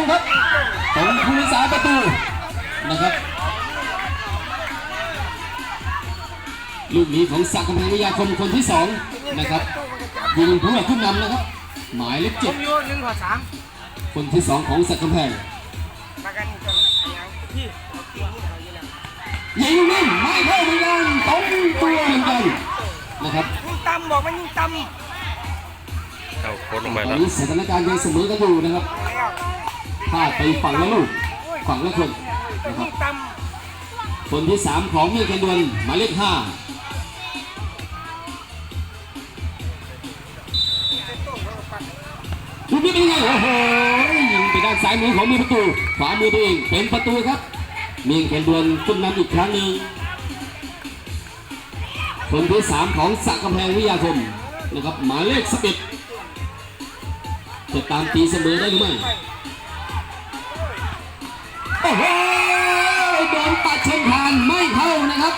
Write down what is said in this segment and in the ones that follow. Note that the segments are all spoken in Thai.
งครับตรงผู้รักษาประตูนะครับลูกนี้ของศักดิ์กำแพงวิทยาคมคนที่สองนะครับยิงผู้ขึ้นนำนะครับ หมายเลขผเจ็ดมอยู่หนึ่งขอสามคนที่สองของศักดิ์กำแพงมากันจนยังพี่เอาตัวนี้เอาอยู่แล้วยิงนิ่มไม่เข้าเหมือนกันตรงตัวเหมือนกันนะครับยิงต่ำบอกมันยิงต่ำเอาโค้ดลงไปตอแล้นวนี้สถานการณ์ยังเสมอกันอยู่นะครับแล้ว พลาดไปฝั่งละลูกฝั่งละคนนะครับคนที่สามของเมียแคนดวนหมายเลขห้าลูกนี้เป็นยังไงโอ้โหยิงไปด้านซ้ายมือของมือประตู ขวามือตัวเองเป็นประตูครับเมียงแคนดวนขึ้นนำอีกครั้งหนึ่งคนที่สามของสักกำแพงวิทยาคมนะครับหมายเลขสิบเอ็ดจะตามตีเสมอได้หรือไม่ โหโดนตัดเชิงทานไม่เข้านะครับ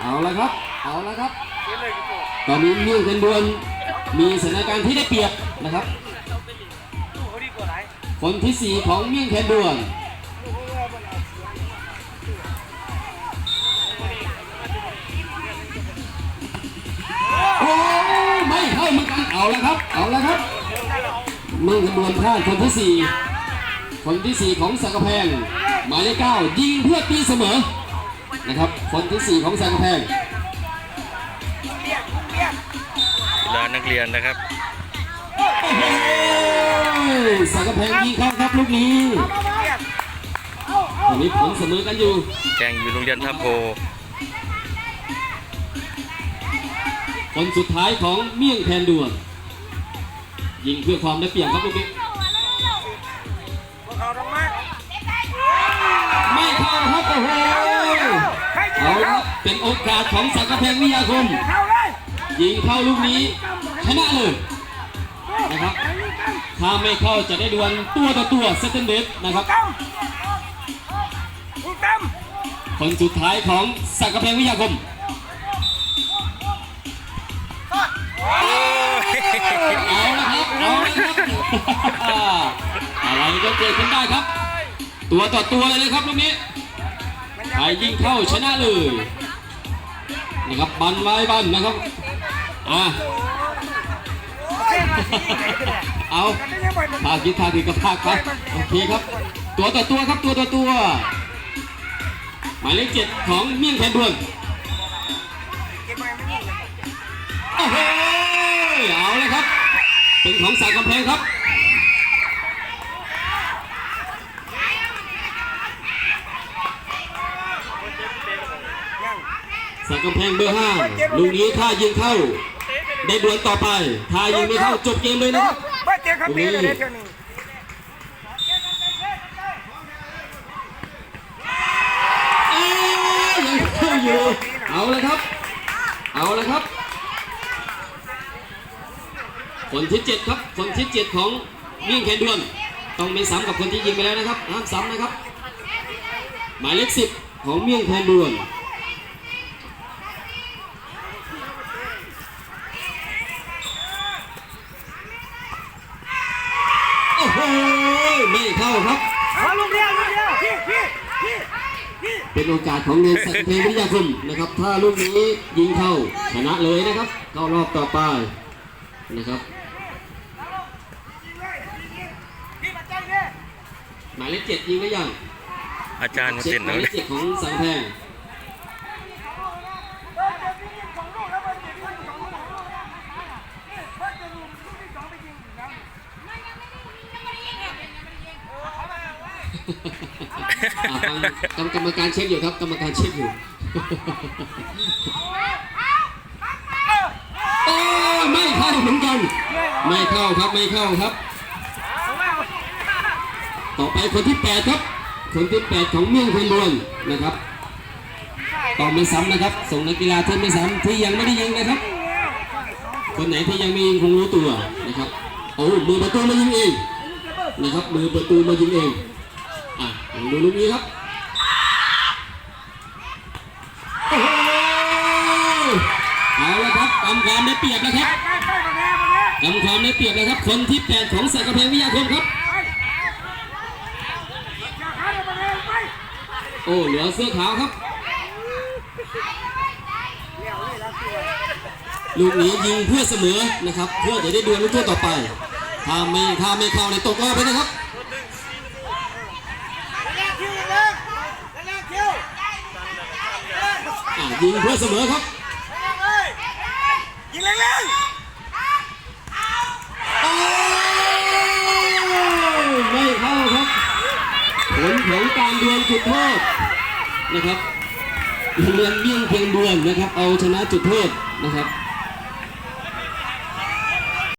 เอาละครับ เอาละครับ ตอนนี้มี่งกันดวนมีสถานการณ์ที่ได้เปรียบนะครับ คนที่สี่ของเมี่ยงแคนดวนโอ้ไม่เข้าเหมือนกันเอาละครับ เอาละครับเมี่ยงแคนดวนพลาดคนที่สี่ คนที่สี่ของสังกะแพงหมายเลขเก้ายิงเพื่อตีเสมอนะครับคนที่สี่ของสังกะแพงำเรียกเรียกกีฬานักเรียนนะครับโอ้โหสังกะแพงยิงเข้าครับลูกนี้เรียกตอนนี้ผลเสมอกันอยู่แกงอยู่โรงเรียนท่าโพคนสุดท้ายของเมี่ยงแทนด่วนยิงเพื่อความได้เปรียบครับลูกนี้ โอ้โหเอาละเป็นโอกาสของสังกะแพงวิทยาคมยิงเข้าลูกนี้ชนะเลยนะครับถ้าไม่เข้าจะได้ดวลตัวต่อตัวเซตเทนเดสนะครับคนสุดท้ายของสักกะแพงวิทยาคมเอาละครับเอาละครับอะไรก็เกิดขึ้นได้ครับ ตัวต่อตัวเลยนะครับลูกนี้ รยิงเข้าชนะเลยนะครับบันไว้บันนะครับอะเส้นมาที่ไหนกันเนี่ยเอากันทาดทาคิดกระทากไปโอเคครับ ตัวต่อตัวครับตัวต่อตัวหมายเลขเจ็ดของเมี่ยงแคนเก็บไว้ไม่ยิงเลยโอ้โหเอาเลยครับเป็นของสากกำแพงครับ ยัง สา กกำแพงเบอร์ห้าลูกนี้ถ้ายิงเข้า ได้ดวลต่อไป ถ้ายิงไม่เข้าจบเกมเลยนะครับว่าเจ๊ครับตีเลยเท่านี้เอ้ยยังเข้าอยู่เอาเลยครับ เอาเลยครับ คนที่เจ็ดครับ คนที่เจ็ดของเมี่ยงแคนดวน ต้องไม่ซ้ำกับคนที่ยิงไปแล้วนะครับห้ามซ้ำนะครับ หมายเลขสิบของเมี่ยงแคนดวน โอ้โหไม่เข้าครับ เอาลูกเดียวลูกเดียวพี่พี่พี่พี่เป็นโอกาสของเนนสักเพลงวิทยาคมนะครับ ถ้าลูกนี้ยิงเข้าชนะเลยนะครับ เข้ารอบต่อไปนะครับพี่มาใจเนี่ยหมายเลขเจ็ดยิงได้ยังอาจารย์เขาเจ็เต้ดนหมาแล้ยวเลขเนี่ยเจ็ดของสังแพง อะฟังกรรมการเช็คอยู่ครับ กรรมการเช็คอยู่โอ้ไม่เข้าเหมือนกัน ไม่เข้าครับไม่เข้าครับ ต่อไปคนที่ 8 ครับ คนที่ 8 ของเมืองเพนดวนนะครับต้องไม่ซ้ำนะครับ ส่งนักกีฬาที่ไม่ซ้ำที่ยังไม่ได้ยิงนะครับ คนไหนที่ยังไม่ยิงคงรู้ตัวนะครับ โอ้มือประตูมายิงเองนะครับ มือประตูมายิงเองอะลอง ดูลูกนี้ครับเอาละครับกำความได้เปรียบนะครับกำความได้เปรียบนะครับ คนที่แปดของสักเพลวิทยาคมครับ โอ้เหลือเสื้อขาวครับ ลูกนี้ยิงเพื่อเสมอนะครับ เพื่อจะได้ดวลลูกทั่วต่อไป ถ้าไม่ถ้าไม่เข้าในตกรอบไปนะครับ ยิงเพื่อเสมอครับยิงแรงโอ้ไม่เข้าครับผลของการดวลจุดโทษนะครับโรงเรียนเมี่ยงเพียงดวลนะครับ เอาชนะจุดโทษนะครับ